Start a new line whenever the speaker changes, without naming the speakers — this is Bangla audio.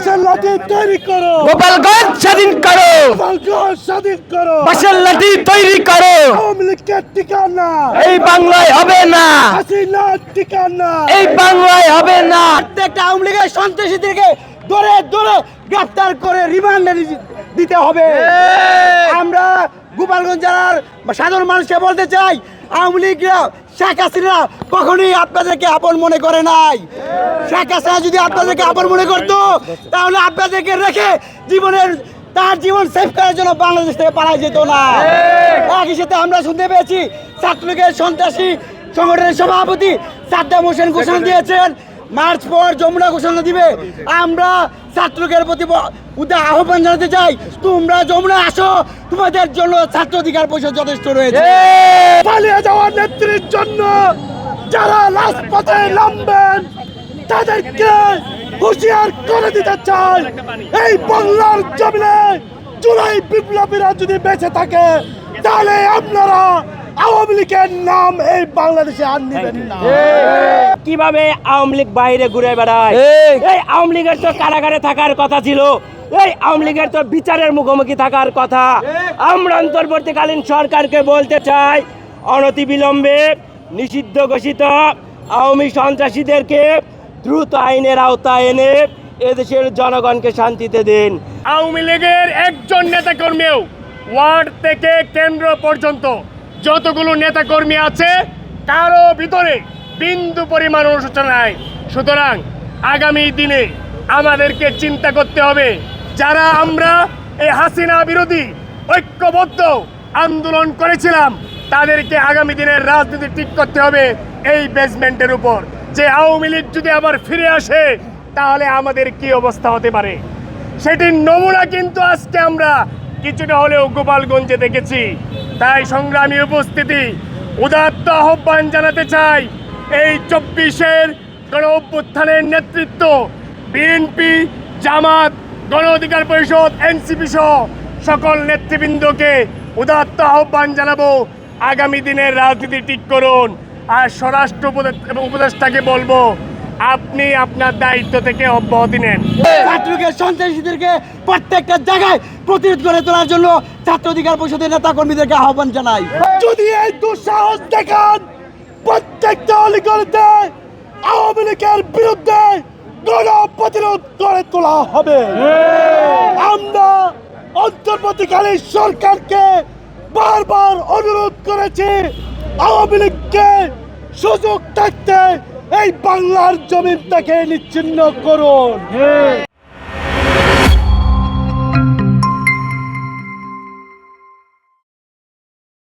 বাসার লাঠি তৈরি করো।
গোপালগঞ্জ স্বাধীন করো।
গোপালগঞ্জ স্বাধীন করো।
বাসার লাঠি তৈরি করো।
আওয়ামী লীগের ঠিকানা।
এই বাংলায় হবে না।
হাসিনার ঠিকানা।
এই বাংলায় হবে না।
প্রত্যেকটা আওয়ামী লীগের সন্ত্রাসীদেরকে ধরে ধরে গ্রেফতার করে রিমান্ডে দিতে হবে। আমরা গোপালগঞ্জ জেলার সাধারণ মানুষকে বলতে চাই আওয়ামী লীগরা শেখ হাসিনা কখনোই আপনাদেরকে আপন মনে করে নাই। শেখ হাসিনা যদি আপনাদেরকে আপন মনে করতো, তাহলে আপনাদেরকে রেখে জীবনের তার জীবন সেভ করার জন্য বাংলাদেশ থেকে পালাই যেত না। একই সাথে আমরা শুনতে পেয়েছি, ছাত্রলীগের সন্ত্রাসী সংগঠনের সভাপতি সাদ্দাম হোসেন ঘোষণা দিয়েছেন, মার্চ পর যমুনা ঘোষণা দিবে। আমরা ছাত্রলীগের প্রতি আহ্বান জানাতে চাই, তোমরা যমুনা আসো, তোমাদের জন্য ছাত্র অধিকার পরিষদ যথেষ্ট রয়েছে।
নেত্রীর জন্য যারা রাজপথে নামবেন তাদেরকে হুঁশিয়ার করে দিতে চাই। এই বাংলার জমিনে জুলাই বিপ্লবীরা যদি বেঁচে থাকে তাহলে আপনারা আওয়ামী লীগের নাম এই বাংলাদেশে আর নেবেন না।
কীভাবে আওয়ামী লীগ বাইরে ঘুরে বেড়ায়?
এই।
এই আওয়ামী লীগের তো কারাগারে থাকার কথা ছিল। এই আওয়ামী লীগের তো বিচারের মুখোমুখি থাকার কথা। আমরা অন্তর্বর্তীকালীন সরকারকে বলতে চাই অনতিবিলম্বে নিষিদ্ধ ঘোষিত আওয়ামী সন্ত্রাসীদেরকে দ্রুত আইনের আওতায় এনে এদেশের জনগণকে শান্তিতে দিন।
আওয়ামী লীগের একজন নেতাকর্মীও ওয়ার্ড থেকে কেন্দ্র পর্যন্ত যতগুলো নেতাকর্মী আছে, কারও ভিতরে বিন্দু পরিমাণ অনুশোচনা নাই। সুতরাং আগামী দিনে আমাদেরকে চিন্তা করতে হবে, যারা আমরা এই হাসিনা বিরোধী ঐক্যবদ্ধ আন্দোলন করেছিলাম তাদেরকে আগামী দিনের রাজনীতি ঠিক করতে হবে এই বেসমেন্টের উপর। যে আওয়ামী লীগ যদি আবার ফিরে আসে, তাহলে আমাদের কি অবস্থা হতে পারে? সেটির নমুনা কিন্তু আজকে আমরা কিছুটা হলেও গোপালগঞ্জে দেখেছি। তাই সংগ্রামী উপস্থিতি, উদাত্ত আহ্বান জানাতে চাই এই চব্বিশের গণ অভ্যুত্থানের নেতৃত্ব বিএনপি জামাত, গণ অধিকার পরিষদ এনসিপি সহ সকল নেতৃবৃন্দকে উদাত্ত আহ্বান জানাব। আগামী দিনের রাজনীতি ঠিক করুন। আর স্বরাষ্ট্র এবং উপদেষ্টাকে বলব আপনি আপনার দায়িত্ব থেকে অব্যাহতি নেন।
ছাত্রলীগের সন্ত্রাসীদেরকে প্রত্যেকটা জায়গায় প্রতিরোধ করে তোলার জন্য ছাত্র অধিকার পরিষদের নেতা কর্মীদেরকে আহ্বান জানাই।
যদি এই দুঃসাহস দেখান প্রত্যেকটা অলিগলিতে আওয়ামী লীগের বিরুদ্ধে গণ প্রতিরোধ করে তোলা হবে। আমরা অন্তর্বর্তীকালীন সরকারকে বারবার অনুরোধ করেছি আওয়ামী লীগকে সুযোগ থাকতে এই বাংলার জমিন থেকে নিচ্ছিন্ন করুন।